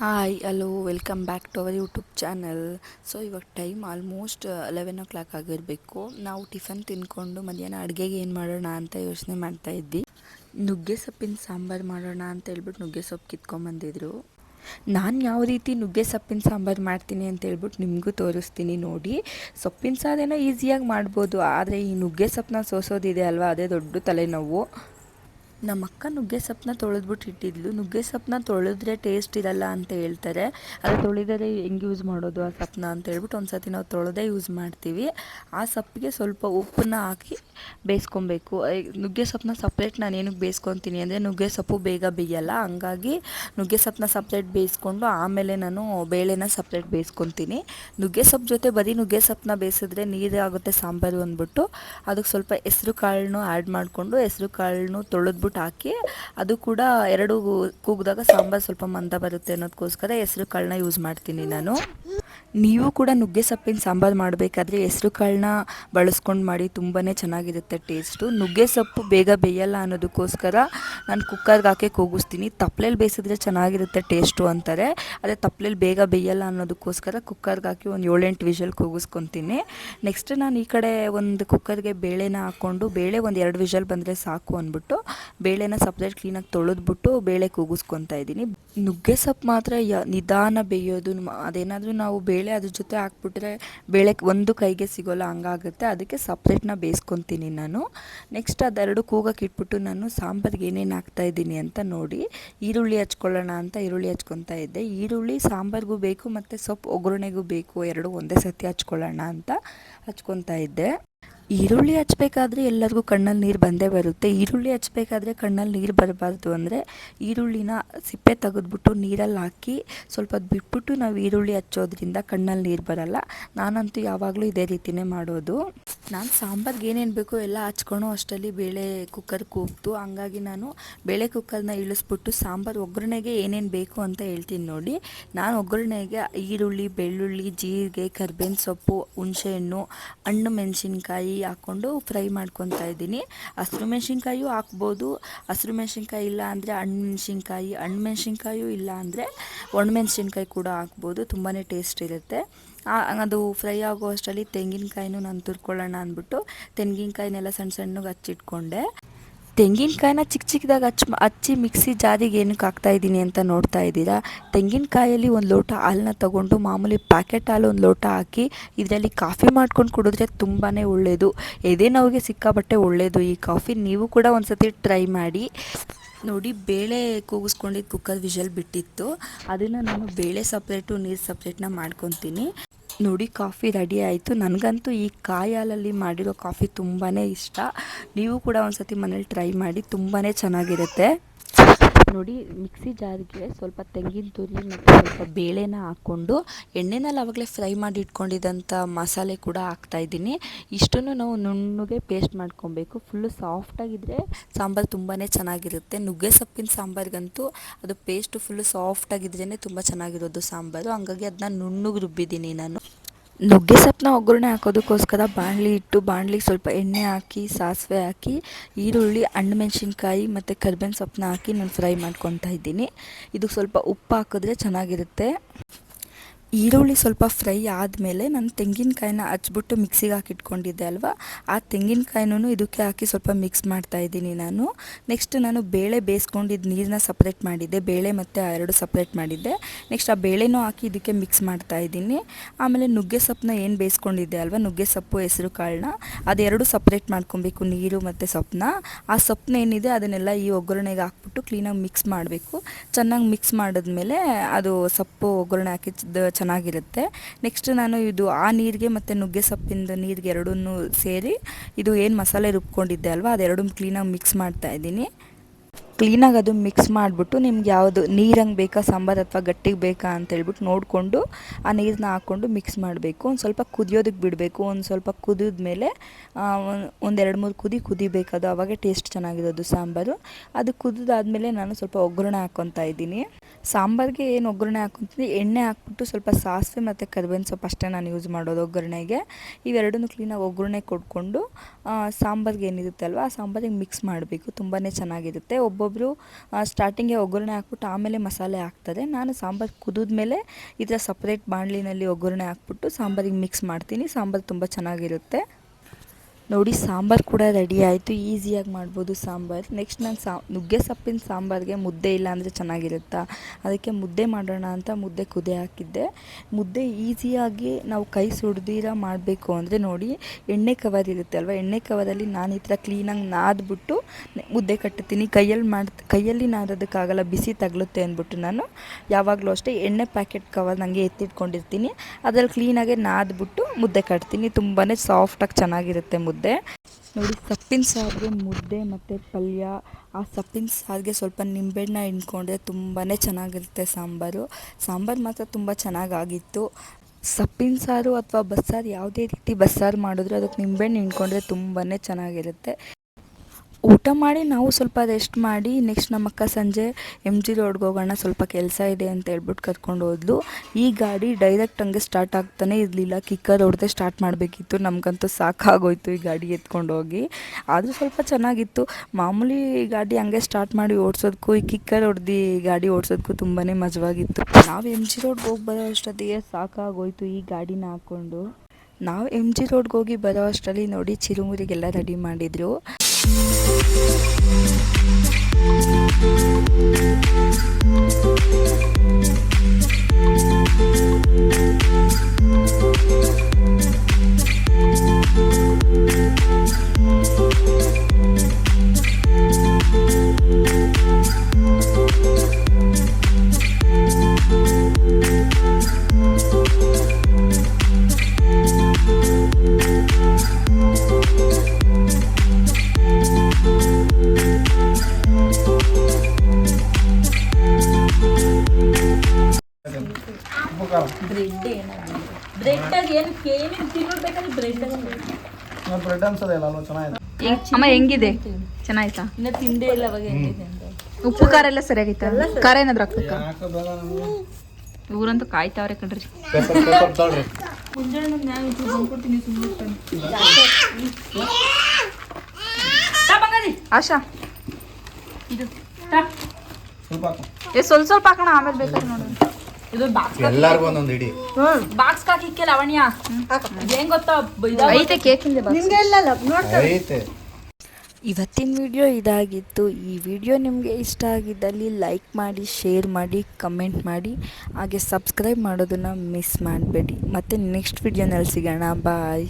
Hi hello welcome back to our YouTube channel so ಇವಾಗ time almost eleven o'clock ಆಗಿರಬೇಕು. ನಾವು tiffin ತಿಂದ್ಕೊಂಡು ಮಧ್ಯಾಹ್ನ ಅಡುಗೆಗೆ ಏನು ಮಾಡೋಣ ಅಂತ ಯೋಚನೆ ಮಾಡ್ತಾ ಇದ್ವಿ. ನುಗ್ಗೆ ಸೊಪ್ಪಿನ ಸಾಂಬಾರು ಮಾಡೋಣ ಅಂತ ಹೇಳ್ಬಿಟ್ಟು ನುಗ್ಗೆ ಸೊಪ್ಪು ಕಿತ್ಕೊಂಡ್ಬಂದಿದ್ರು ನಾನು ಯಾವ ರೀತಿ ನುಗ್ಗೆ ಸೊಪ್ಪಿನ ಸಾಂಬಾರು ಮಾಡ್ತೀನಿ ಅಂತ ಹೇಳ್ಬಿಟ್ಟು ನಿಮಗೂ ತೋರಿಸ್ತೀನಿ ನೋಡಿ. ಸೊಪ್ಪಿನ ಸಾರೇನೋ ಈಸಿಯಾಗಿ ಮಾಡ್ಬೋದು, ಆದರೆ ಈ ನುಗ್ಗೆ ಸೊಪ್ಪನ್ನ ಸೋಸೋದಿದೆ ಅಲ್ವಾ? ಅದೇ ದೊಡ್ಡ ತಲೆನೋವು. ನಮ್ಮ ಅಕ್ಕ ನುಗ್ಗೆ ಸೊಪ್ಪನ್ನ ತೊಳೆದ್ಬಿಟ್ಟು ಇಟ್ಟಿದ್ಲು. ನುಗ್ಗೆ ಸೊಪ್ಪನ್ನ ತೊಳೆದ್ರೆ ಟೇಸ್ಟ್ ಇರಲ್ಲ ಅಂತ ಹೇಳ್ತಾರೆ. ಅದು ತೊಳೆದರೆ ಹೆಂಗೆ ಯೂಸ್ ಮಾಡೋದು ಆ ಸೊಪ್ಪನ್ನ ಅಂತ ಹೇಳ್ಬಿಟ್ಟು ಒಂದು ಸತಿ ನಾವು ತೊಳೆದೇ ಯೂಸ್ ಮಾಡ್ತೀವಿ. ಆ ಸೊಪ್ಪಿಗೆ ಸ್ವಲ್ಪ ಉಪ್ಪನ್ನ ಹಾಕಿ ಬೇಯಿಸ್ಕೊಬೇಕು. ನುಗ್ಗೆ ಸೊಪ್ಪನ್ನ ಸಪ್ರೇಟ್ ನಾನು ಏನಕ್ಕೆ ಬೇಯಿಸ್ಕೊತೀನಿ ಅಂದರೆ ನುಗ್ಗೆ ಸೊಪ್ಪು ಬೇಗ ಬೇಯಲ್ಲ. ಹಂಗಾಗಿ ನುಗ್ಗೆ ಸೊಪ್ಪನ್ನ ಸಪ್ರೇಟ್ ಬೇಯಿಸ್ಕೊಂಡು ಆಮೇಲೆ ನಾನು ಬೇಳೆನ ಸಪ್ರೇಟ್ ಬೇಯಿಸ್ಕೊತೀನಿ. ನುಗ್ಗೆ ಸೊಪ್ಪು ಜೊತೆ ಬರೀ ನುಗ್ಗೆ ಸೊಪ್ಪನ್ನ ಬೇಯಿಸಿದ್ರೆ ನೀರಾಗುತ್ತೆ ಸಾಂಬಾರು ಅಂದ್ಬಿಟ್ಟು. ಅದಕ್ಕೆ ಸ್ವಲ್ಪ ಹೆಸ್ರು ಕಾಳನ್ನು ಆ್ಯಡ್ ಮಾಡಿಕೊಂಡು ಹೆಸ್ರು ಕಾಳನ್ನು ತೊಳೆದ್ಬಿಟ್ಟು ಹಾಕಿ ಅದು ಕೂಡ ಎರಡು ಕೂಗಿದಾಗ ಸಾಂಬಾರು ಸ್ವಲ್ಪ ಮಂದ ಬರುತ್ತೆ ಅನ್ನೋದಕ್ಕೋಸ್ಕರ ಹೆಸರು ಕಾಳನ್ನ ಯೂಸ್ ಮಾಡ್ತೀನಿ ನಾನು. ನೀವು ಕೂಡ ನುಗ್ಗೆ ಸೊಪ್ಪಿನ ಸಾಂಬಾರು ಮಾಡಬೇಕಾದ್ರೆ ಹೆಸ್ರು ಕಾಳನ್ನ ಬಳಸ್ಕೊಂಡು ಮಾಡಿ ತುಂಬಾ ಚೆನ್ನಾಗಿರುತ್ತೆ ಟೇಸ್ಟು. ನುಗ್ಗೆ ಸೊಪ್ಪು ಬೇಗ ಬೇಯಲ್ಲ ಅನ್ನೋದಕ್ಕೋಸ್ಕರ ನಾನು ಕುಕ್ಕರ್ಗೆ ಹಾಕಿ ಕೂಗಿಸ್ತೀನಿ ತಪ್ಪಲೆಯಲ್ಲಿ ಬೇಯಿಸಿದ್ರೆ ಚೆನ್ನಾಗಿರುತ್ತೆ ಟೇಸ್ಟು ಅಂತಾರೆ. ಅದೇ ತಪ್ಪಲೆಯಲ್ಲಿ ಬೇಗ ಬೇಯಲ್ಲ ಅನ್ನೋದಕ್ಕೋಸ್ಕರ ಕುಕ್ಕರ್ಗೆ ಹಾಕಿ ಒಂದು ಏಳೆಂಟು ವಿಷಲ್ ಕೂಗಿಸ್ಕೊತೀನಿ ನೆಕ್ಸ್ಟ್ ನಾನು ಈ ಕಡೆ ಒಂದು ಕುಕ್ಕರ್ಗೆ ಬೇಳೆನ ಹಾಕ್ಕೊಂಡು ಬೇಳೆ ಒಂದು ಎರಡು ವಿಷಲ್ ಬಂದರೆ ಸಾಕು ಅಂದ್ಬಿಟ್ಟು ಬೇಳೆನ ಸಪ್ರೇಟ್ ಕ್ಲೀನಾಗಿ ತೊಳೆದ್ಬಿಟ್ಟು ಬೇಳೆ ಕೂಗಿಸ್ಕೊತಾ ಇದ್ದೀನಿ. ನುಗ್ಗೆ ಸೊಪ್ಪು ಮಾತ್ರ ಯ, ನಿಧಾನ ಬೇಯೋದು ಅದೇನಾದರೂ ನಾವು ಬೇಳೆ ಅದ್ರ ಜೊತೆ ಹಾಕ್ಬಿಟ್ರೆ ಬೇಳೆ ಒಂದು ಕೈಗೆ ಸಿಗೋಲ್ಲ, ಹಂಗಾಗುತ್ತೆ. ಅದಕ್ಕೆ ಸಪ್ರೇಟ್ನ ಬೇಯಿಸ್ಕೊತೀನಿ ನಾನು. ನೆಕ್ಸ್ಟ್ ಅದೆರಡು ಕೂಗಕ್ಕೆ ಇಟ್ಬಿಟ್ಟು ನಾನು ಸಾಂಬಾರಿಗೆ ಏನೇನು ಹಾಕ್ತಾಯಿದ್ದೀನಿ ಅಂತ ನೋಡಿ. ಈರುಳ್ಳಿ ಹಚ್ಕೊಳ್ಳೋಣ ಅಂತ ಈರುಳ್ಳಿ ಹಚ್ಕೊತಾ ಇದ್ದೆ. ಈರುಳ್ಳಿ ಸಾಂಬಾರಿಗೂ ಬೇಕು ಮತ್ತು ಸೊಪ್ಪು, ಒಗ್ಗರಣೆಗೂ ಬೇಕು. ಎರಡು ಒಂದೇ ಸತಿ ಹಚ್ಕೊಳ್ಳೋಣ ಅಂತ ಹಚ್ಕೊತಾ ಇದ್ದೆ. ಈರುಳ್ಳಿ ಹಚ್ಬೇಕಾದ್ರೆ ಎಲ್ಲರಿಗೂ ಕಣ್ಣಲ್ಲಿ ನೀರು ಬಂದೇ ಬರುತ್ತೆ. ಈರುಳ್ಳಿ ಹಚ್ಬೇಕಾದ್ರೆ ಕಣ್ಣಲ್ಲಿ ನೀರು ಬರಬಾರ್ದು ಅಂದರೆ ಈರುಳ್ಳಿನ ಸಿಪ್ಪೆ ತೆಗೆದ್ಬಿಟ್ಟು ನೀರಲ್ಲಿ ಹಾಕಿ ಸ್ವಲ್ಪ ಬಿಟ್ಬಿಟ್ಟು ನಾವು ಈರುಳ್ಳಿ ಹಚ್ಚೋದ್ರಿಂದ ಕಣ್ಣಲ್ಲಿ ನೀರು ಬರಲ್ಲ. ನಾನಂತೂ ಯಾವಾಗಲೂ ಇದೇ ರೀತಿಯೇ ಮಾಡೋದು. ನಾನು ಸಾಂಬಾರ್ಗೆ ಏನೇನು ಬೇಕೋ ಎಲ್ಲ ಹಚ್ಕೊಳೋ ಅಷ್ಟರಲ್ಲಿ ಬೇಳೆ ಕುಕ್ಕರ್ ಕೂಗ್ತು. ಹಂಗಾಗಿ ನಾನು ಬೇಳೆ ಕುಕ್ಕರ್ನ ಇಳಿಸ್ಬಿಟ್ಟು ಸಾಂಬಾರು ಒಗ್ಗರಣೆಗೆ ಏನೇನು ಬೇಕು ಅಂತ ಹೇಳ್ತೀನಿ ನೋಡಿ. ನಾನು ಒಗ್ಗರಣೆಗೆ ಈರುಳ್ಳಿ, ಬೆಳ್ಳುಳ್ಳಿ, ಜೀರಿಗೆ, ಕರ್ಬೇವಿನ ಸೊಪ್ಪು ಹುಣಸೆಹಣ್ಣು ಹಣ್ಣು ಮೆಣಸಿನ್ಕಾಯಿ ಹಾಕ್ಕೊಂಡು ಫ್ರೈ ಮಾಡ್ಕೊತಾ ಇದ್ದೀನಿ. ಹಸಿರು ಮೆಣಸಿನ್ಕಾಯೂ ಹಾಕ್ಬೋದು. ಹಸಿರು ಮೆಣಸಿನ್ಕಾಯಿ ಇಲ್ಲ ಅಂದರೆ ಹಣ್ಣು ಮೆಣಸಿನ್ಕಾಯಿ, ಹಣ್ಣು ಮೆಣಸಿನ್ಕಾಯೂ ಇಲ್ಲ ಅಂದರೆ ಒಣಮೆಣ್ಸಿನ್ಕಾಯಿ ಕೂಡ ಹಾಕ್ಬೋದು. ತುಂಬಾ ಟೇಸ್ಟ್ ಇರುತ್ತೆ. ಅದು ಫ್ರೈ ಆಗೋ ಅಷ್ಟರಲ್ಲಿ ತೆಂಗಿನಕಾಯಿನೂ ನಾನು ತುರ್ಕೊಳ್ಳೋಣ ಅಂದ್ಬಿಟ್ಟು ತೆಂಗಿನಕಾಯಿನೆಲ್ಲ ಸಣ್ಣ ಸಣ್ಣಗೆ ಹಚ್ಚಿಟ್ಕೊಂಡೆ. ತೆಂಗಿನಕಾಯಿನ ಚಿಕ್ಕ ಚಿಕ್ಕದಾಗಿ ಹಚ್ಚಿ ಹಚ್ಚಿ ಮಿಕ್ಸಿ ಜಾರಿಗೆ ಏನಕ್ಕೆ ಹಾಕ್ತಾ ಇದ್ದೀನಿ ಅಂತ ನೋಡ್ತಾ ಇದ್ದೀರಾ? ತೆಂಗಿನಕಾಯಲ್ಲಿ ಒಂದು ಲೋಟ ಹಾಲನ್ನ ತಗೊಂಡು ಮಾಮೂಲಿ ಪ್ಯಾಕೆಟ್ ಹಾಲು ಒಂದು ಲೋಟ ಹಾಕಿ ಇದರಲ್ಲಿ ಕಾಫಿ ಮಾಡ್ಕೊಂಡು ಕುಡಿದ್ರೆ ತುಂಬಾ ಒಳ್ಳೆಯದು ಎದೆ ನೋವಿಗೆ ಸಿಕ್ಕಾಬಟ್ಟೆ ಒಳ್ಳೆಯದು ಈ ಕಾಫಿ ನೀವು ಕೂಡ ಒಂದು ಸತಿ ಟ್ರೈ ಮಾಡಿ. ನೋಡಿ, ಬೇಳೆ ಕೂಗಿಸ್ಕೊಂಡಿದ್ದು ಕುಕ್ಕರ್ ವಿಷಲ್ ಬಿಟ್ಟಿತ್ತು. ಅದನ್ನು ನಾನು ಬೇಳೆ ಸಪ್ರೇಟು ನೀರು ಸಪ್ರೇಟ್ನ ಮಾಡ್ಕೊತೀನಿ. ನೋಡಿ, ಕಾಫಿ ರೆಡಿ ಆಯಿತು. ನನಗಂತೂ ಈ ಕಾಯಿ ಹಾಲಲ್ಲಿ ಮಾಡಿರೋ ಕಾಫಿ ತುಂಬಾ ಇಷ್ಟ. ನೀವು ಕೂಡ ಒಂದು ಸತಿ ಮನೇಲಿ ಟ್ರೈ ಮಾಡಿ ತುಂಬಾ ಚೆನ್ನಾಗಿರುತ್ತೆ. ನೋಡಿ, ಮಿಕ್ಸಿ ಜಾರಿಗೆ ಸ್ವಲ್ಪ ತೆಂಗಿನ ತುರಿ ಮತ್ತು ಸ್ವಲ್ಪ ಬೇಳೆನ ಹಾಕ್ಕೊಂಡು ಎಣ್ಣೆನಲ್ಲಿ ಆವಾಗಲೇ ಫ್ರೈ ಮಾಡಿ ಇಟ್ಕೊಂಡಿದ್ದಂಥ ಮಸಾಲೆ ಕೂಡ ಹಾಕ್ತಾಯಿದ್ದೀನಿ ಇಷ್ಟನ್ನು ನಾವು ನುಣ್ಣಗೆ ಪೇಸ್ಟ್ ಮಾಡ್ಕೊಬೇಕು. ಫುಲ್ಲು ಸಾಫ್ಟಾಗಿದ್ದರೆ ಸಾಂಬಾರು ತುಂಬಾ ಚೆನ್ನಾಗಿರುತ್ತೆ. ನುಗ್ಗೆ ಸೊಪ್ಪಿನ ಸಾಂಬಾರಿಗಂತೂ ಅದು ಪೇಸ್ಟು ಫುಲ್ಲು ಸಾಫ್ಟಾಗಿದ್ರೇ ತುಂಬ ಚೆನ್ನಾಗಿರೋದು ಸಾಂಬಾರು. ಹಂಗಾಗಿ ಅದನ್ನ ನುಣ್ಣಗೆ ರುಬ್ಬಿದ್ದೀನಿ ನಾನು. ನುಗ್ಗೆ ಸೊಪ್ಪನ್ನ ಒಗ್ಗರಣೆ ಹಾಕೋದಕ್ಕೋಸ್ಕರ ಬಾಣಲಿ ಇಟ್ಟು ಬಾಣಲಿಗೆ ಸ್ವಲ್ಪ ಎಣ್ಣೆ ಹಾಕಿ, ಸಾಸಿವೆ ಹಾಕಿ, ಈರುಳ್ಳಿ ಹಣ್ಣು ಮೆಣಸಿನ್ಕಾಯಿ ಮತ್ತು ಕರ್ಬೇವಿನ ಸೊಪ್ಪನ್ನ ಹಾಕಿ ನಾನು ಫ್ರೈ ಮಾಡ್ಕೊತಾ ಇದ್ದೀನಿ. ಇದಕ್ಕೆ ಸ್ವಲ್ಪ ಉಪ್ಪು ಹಾಕಿದ್ರೆ ಚೆನ್ನಾಗಿರುತ್ತೆ. ಈರುಳ್ಳಿ ಸ್ವಲ್ಪ ಫ್ರೈ ಆದಮೇಲೆ ನಾನು ತೆಂಗಿನಕಾಯಿನ ಹಚ್ಬಿಟ್ಟು ಮಿಕ್ಸಿಗೆ ಹಾಕಿಟ್ಕೊಂಡಿದ್ದೆ ಅಲ್ವಾ? ಆ ತೆಂಗಿನಕಾಯಿನೂ ಇದಕ್ಕೆ ಹಾಕಿ ಸ್ವಲ್ಪ ಮಿಕ್ಸ್ ಮಾಡ್ತಾ ಇದ್ದೀನಿ ನಾನು. ನೆಕ್ಸ್ಟ್ ನಾನು ಬೇಳೆ ಬೇಯಿಸ್ಕೊಂಡಿದ್ದು ನೀರನ್ನ ಸಪ್ರೇಟ್ ಮಾಡಿದ್ದೆ. ಬೇಳೆ ಮತ್ತು ಆ ಎರಡು ಸಪ್ರೇಟ್ ಮಾಡಿದ್ದೆ. ನೆಕ್ಸ್ಟ್ ಆ ಬೇಳೆನೂ ಹಾಕಿ ಇದಕ್ಕೆ ಮಿಕ್ಸ್ ಮಾಡ್ತಾ ಇದ್ದೀನಿ. ಆಮೇಲೆ ನುಗ್ಗೆ ಸೊಪ್ಪನ್ನ ಏನು ಬೇಯಿಸ್ಕೊಂಡಿದ್ದೆ ಅಲ್ವಾ? ನುಗ್ಗೆ ಸೊಪ್ಪು, ಹೆಸರು, ಕಾಳನ್ನ. ಅದೆರಡು ಸಪ್ರೇಟ್ ಮಾಡ್ಕೊಬೇಕು, ನೀರು ಮತ್ತು ಸೊಪ್ಪನ್ನ. ಆ ಸೊಪ್ಪನ್ನ ಏನಿದೆ ಅದನ್ನೆಲ್ಲ ಈ ಒಗ್ಗರಣೆಗೆ ಹಾಕ್ಬಿಟ್ಟು ಕ್ಲೀನಾಗಿ ಮಿಕ್ಸ್ ಮಾಡಬೇಕು. ಚೆನ್ನಾಗಿ ಮಿಕ್ಸ್ ಮಾಡಿದ್ಮೇಲೆ ಅದು ಸೊಪ್ಪು ಒಗ್ಗರಣೆ ಹಾಕಿ ಚೆನ್ನಾಗಿರುತ್ತೆ. ನೆಕ್ಸ್ಟ್ ನಾನು ಇದು ಆ ನೀರಿಗೆ ಮತ್ತು ನುಗ್ಗೆ ಸೊಪ್ಪಿಂದ ನೀರಿಗೆ ಎರಡನ್ನೂ ಸೇರಿ ಇದು ಏನು ಮಸಾಲೆ ರುಬ್ಕೊಂಡಿದ್ದೆ ಅಲ್ವಾ ಅದೆರಡೂ ಕ್ಲೀನಾಗಿ ಮಿಕ್ಸ್ ಮಾಡ್ತಾ ಇದ್ದೀನಿ. ಕ್ಲೀನಾಗಿ ಅದು ಮಿಕ್ಸ್ ಮಾಡಿಬಿಟ್ಟು ನಿಮ್ಗೆ ಯಾವುದು ನೀರಂಗೆ ಬೇಕಾ, ಸಾಂಬಾರು ಅಥವಾ ಗಟ್ಟಿಗೆ ಬೇಕಾ ಅಂತೇಳ್ಬಿಟ್ಟು ನೋಡಿಕೊಂಡು ಆ ನೀರನ್ನ ಹಾಕ್ಕೊಂಡು ಮಿಕ್ಸ್ ಮಾಡಬೇಕು. ಒಂದು ಸ್ವಲ್ಪ ಕುದಿಯೋದಕ್ಕೆ ಬಿಡಬೇಕು. ಒಂದು ಸ್ವಲ್ಪ ಕುದಿದ ಮೇಲೆ ಒಂದೆರಡು ಮೂರು ಕುದಿ ಕುದಿಬೇಕದು ಆವಾಗ ಟೇಸ್ಟ್ ಚೆನ್ನಾಗಿರೋದು ಸಾಂಬಾರು. ಅದು ಕುದಿದಾದ್ಮೇಲೆ ನಾನು ಸ್ವಲ್ಪ ಒಗ್ಗರಣೆ ಹಾಕ್ಕೊತಾ ಇದ್ದೀನಿ. ಸಾಂಬಾರಿಗೆ ಏನು ಒಗ್ಗರಣೆ ಹಾಕ್ಕೊತೀನಿ ಎಣ್ಣೆ ಹಾಕ್ಬಿಟ್ಟು ಸ್ವಲ್ಪ ಸಾಸಿವೆ ಮತ್ತು ಕರಿಬೇವಿನ ಸೊಪ್ಪು ಅಷ್ಟೇ ನಾನು ಯೂಸ್ ಮಾಡೋದು ಒಗ್ಗರಣೆಗೆ. ಇವೆರಡನ್ನೂ ಕ್ಲೀನಾಗಿ ಒಗ್ಗರಣೆ ಕೊಟ್ಕೊಂಡು ಸಾಂಬಾರಿಗೆ ಏನಿರುತ್ತಲ್ವ, ಆ ಸಾಂಬಾರಿಗೆ ಮಿಕ್ಸ್ ಮಾಡಬೇಕು. ತುಂಬಾ ಚೆನ್ನಾಗಿರುತ್ತೆ. ಒಬ್ಬೊಬ್ಬರು ಒಬ್ಬೊಬ್ಬರು ಸ್ಟಾರ್ಟಿಂಗೆ ಒಗ್ಗರಣೆ ಹಾಕ್ಬಿಟ್ಟು ಆಮೇಲೆ ಮಸಾಲೆ ಹಾಕ್ತದೆ. ನಾನು ಸಾಂಬಾರು ಕುದಿದ್ಮೇಲೆ ಈ ಥರ ಸಪ್ರೇಟ್ ಬಾಣಲಿನಲ್ಲಿ ಒಗ್ಗರಣೆ ಹಾಕ್ಬಿಟ್ಟು ಸಾಂಬಾರಿಗೆ ಮಿಕ್ಸ್ ಮಾಡ್ತೀನಿ. ಸಾಂಬಾರು ತುಂಬ ಚೆನ್ನಾಗಿರುತ್ತೆ. ನೋಡಿ, ಸಾಂಬಾರು ಕೂಡ ರೆಡಿ ಆಯಿತು. ಈಸಿಯಾಗಿ ಮಾಡ್ಬೋದು ಸಾಂಬಾರು. ನೆಕ್ಸ್ಟ್ ನಾನು ಸಾ, ನುಗ್ಗೆ ಸೊಪ್ಪಿನ ಸಾಂಬಾರಿಗೆ ಮುದ್ದೆ ಇಲ್ಲ ಅಂದರೆ ಚೆನ್ನಾಗಿರುತ್ತಾ? ಅದಕ್ಕೆ ಮುದ್ದೆ ಮಾಡೋಣ ಅಂತ ಮುದ್ದೆ ಕುದಿ ಹಾಕಿದ್ದೆ. ಮುದ್ದೆ ಈಸಿಯಾಗಿ ನಾವು ಕೈ ಸುಡ್ದಿರ ಮಾಡಬೇಕು ಅಂದರೆ ನೋಡಿ, ಎಣ್ಣೆ ಕವರ್ ಇರುತ್ತೆ ಅಲ್ವಾ? ಎಣ್ಣೆ ಕವರಲ್ಲಿ ನಾನು ಈ ಥರ ಕ್ಲೀನಾಗಿ ನಾದ್ಬಿಟ್ಟು ಮುದ್ದೆ ಕಟ್ಟುತ್ತೀನಿ ಕೈಯಲ್ಲಿ ಮಾಡಿ, ಕೈಯಲ್ಲಿ ನಾದೋದಕ್ಕಾಗಲ್ಲ, ಬಿಸಿ ತಗಲುತ್ತೆ ಅಂದ್ಬಿಟ್ಟು ನಾನು. ಯಾವಾಗಲೂ ಅಷ್ಟೇ ಎಣ್ಣೆ ಪ್ಯಾಕೆಟ್ ಕವರ್ ನನಗೆ ಎತ್ತಿಟ್ಕೊಂಡಿರ್ತೀನಿ. ಅದರಲ್ಲಿ ಕ್ಲೀನಾಗೆ ನಾದ್ಬಿಟ್ಟು ಮುದ್ದೆ ಕಟ್ತೀನಿ. ತುಂಬಾ ಸಾಫ್ಟಾಗಿ ಚೆನ್ನಾಗಿರುತ್ತೆ ಮುದ್ದೆ. ನೋಡಿ, ಸೊಪ್ಪಿನ ಸಾರಿಗೆ ಮುದ್ದೆ ಮತ್ತು ಪಲ್ಯ. ಆ ಸೊಪ್ಪಿನ ಸಾರಿಗೆ ಸ್ವಲ್ಪ ನಿಂಬೆಹಣ್ಣ ಹಿಂಡ್ಕೊಂಡ್ರೆ ತುಂಬಾ ಚೆನ್ನಾಗಿರುತ್ತೆ ಸಾಂಬಾರು. ಸಾಂಬಾರು ಮಾತ್ರ ತುಂಬ ಚೆನ್ನಾಗಾಗಿತ್ತು. ಸೊಪ್ಪಿನ ಸಾರು ಅಥವಾ ಬಸ್ಸಾರು ಯಾವುದೇ ರೀತಿ ಬಸ್ಸಾರು ಮಾಡಿದ್ರು ಅದಕ್ಕೆ ನಿಂಬೆಹಣ್ಣು ಹಿಂಡ್ಕೊಂಡ್ರೆ ತುಂಬಾ ಚೆನ್ನಾಗಿರುತ್ತೆ. ಊಟ ಮಾಡಿ ನಾವು ಸ್ವಲ್ಪ ರೆಸ್ಟ್ ಮಾಡಿ ನೆಕ್ಸ್ಟ್ ನಮ್ಮ ಅಕ್ಕ ಸಂಜೆ ಎಂ ಜಿ ರೋಡ್ಗೆ ಹೋಗೋಣ, ಸ್ವಲ್ಪ ಕೆಲಸ ಇದೆ ಅಂತ ಹೇಳ್ಬಿಟ್ಟು ಕರ್ಕೊಂಡು ಹೋದ್ಲು. ಈ ಗಾಡಿ ಡೈರೆಕ್ಟ್ ಹಂಗೆ ಸ್ಟಾರ್ಟ್ ಆಗ್ತಾನೆ ಇರಲಿಲ್ಲ. ಕಿಕ್ಕರ್ ಹೊಡೆದೇ ಸ್ಟಾರ್ಟ್ ಮಾಡಬೇಕಿತ್ತು. ನಮಗಂತೂ ಸಾಕಾಗೋಯ್ತು ಈ ಗಾಡಿ ಎತ್ಕೊಂಡು ಹೋಗಿ. ಆದರೂ ಸ್ವಲ್ಪ ಚೆನ್ನಾಗಿತ್ತು. ಮಾಮೂಲಿ ಗಾಡಿ ಹಂಗೆ ಸ್ಟಾರ್ಟ್ ಮಾಡಿ ಓಡಿಸೋದಕ್ಕೂ ಈ ಕಿಕ್ಕರ್ ಹೊಡೆದು ಗಾಡಿ ಓಡಿಸೋದಕ್ಕೂ ತುಂಬಾ ಮಜವಾಗಿತ್ತು. ನಾವು ಎಂ ಜಿ ರೋಡ್ಗೆ ಹೋಗಿ ಬರೋ ಅಷ್ಟೊತ್ತಿಗೆ ಸಾಕಾಗೋಯ್ತು ಈ ಗಾಡಿನ ಹಾಕ್ಕೊಂಡು. ನಾವು ಎಂ ಜಿ ರೋಡ್ಗೆ ಹೋಗಿ ಬರೋ ಅಷ್ಟರಲ್ಲಿ ನೋಡಿ ಚಿರುಮುರಿಗೆಲ್ಲ ರೆಡಿ ಮಾಡಿದರು. thank you ಬ್ರೆಡ್ ಬ್ರೆಡ್ ಏನು ಏನೇನು ತಿನ್ನೋಡ್ಬೇಕಾದ್ರೆ ಬ್ರೆಡ್ ಬ್ರೆಡ್ ಅನ್ಸೋದೇ ಇಲ್ಲ ಅಲ್ವಾ? ಚೆನ್ನಾಗಿದೆ. ಅಮ್ಮ ಹೆಂಗಿದೆ? ಚೆನ್ನಾಯ್ತಾ? ಇನ್ನ ತಿಂದೇ ಇಲ್ಲ ಅವಾಗ ಹೆಂಗಿದೆ ಅಂತ. ಉಪ್ಪು ಖಾರ ಎಲ್ಲ ಸರಿಯಾಗಿತ್ತ? ಖಾರ ಏನಾದ್ರು ಹಾಕ್ಬೇಕಾ? ಇವರಂತೂ ಕಾಯ್ತಾವ್ರೆ ಕಣ್ರಿ. ಪೇಪರ್ ಪೇಪರ್ ತೊಳ್ರಿ ಮುಂಜಾನೆ ನಾನು ಇದು ಬಂದ್ಕೊಡ್ತೀನಿ ಸುಮ್ಮನೆ ಆಶಾ. ಇದು ಸ್ವಲ್ಪ ಸ್ವಲ್ಪ ಹಾಕೋಣ ಆಮೇಲೆ ಬೇಕಾದ್ರೆ ನೋಡೋಣ ಇದು ಬಾಕ್ಸ್ ಎಲ್ಲಾರ್ಗು ಒಂದೊಂದು ಇಡಿ. ಬಾಕ್ಸ್ ಹಾಕಿಕ್ಕೆ ಲಾವಣ್ಯ ಇದು ಹೆಂಗ್ ಗೊತ್ತಾ? ಬ- ಇದಾಗ್ ಐತೆ ಕೇಕ್ ಹಿಂದೆ ಬಾ ಐತೆ. ಇವತ್ತಿನ ವಿಡಿಯೋ ಇದಾಗಿತ್ತು. ಈ ವಿಡಿಯೋ ನಿಮಗೆ ಇಷ್ಟ ಆಗಿದ್ದಲ್ಲಿ ಲೈಕ್ ಮಾಡಿ ಶೇರ್ ಮಾಡಿ ಕಮೆಂಟ್ ಮಾಡಿ. ಹಾಗೆ ಸಬ್ಸ್ಕ್ರೈಬ್ ಮಾಡೋದನ್ನು ಮಿಸ್ ಮಾಡಬೇಡಿ. ಮತ್ತು ನೆಕ್ಸ್ಟ್ ವಿಡಿಯೋನಲ್ಲಿ ಸಿಗೋಣ. ಬಾಯ್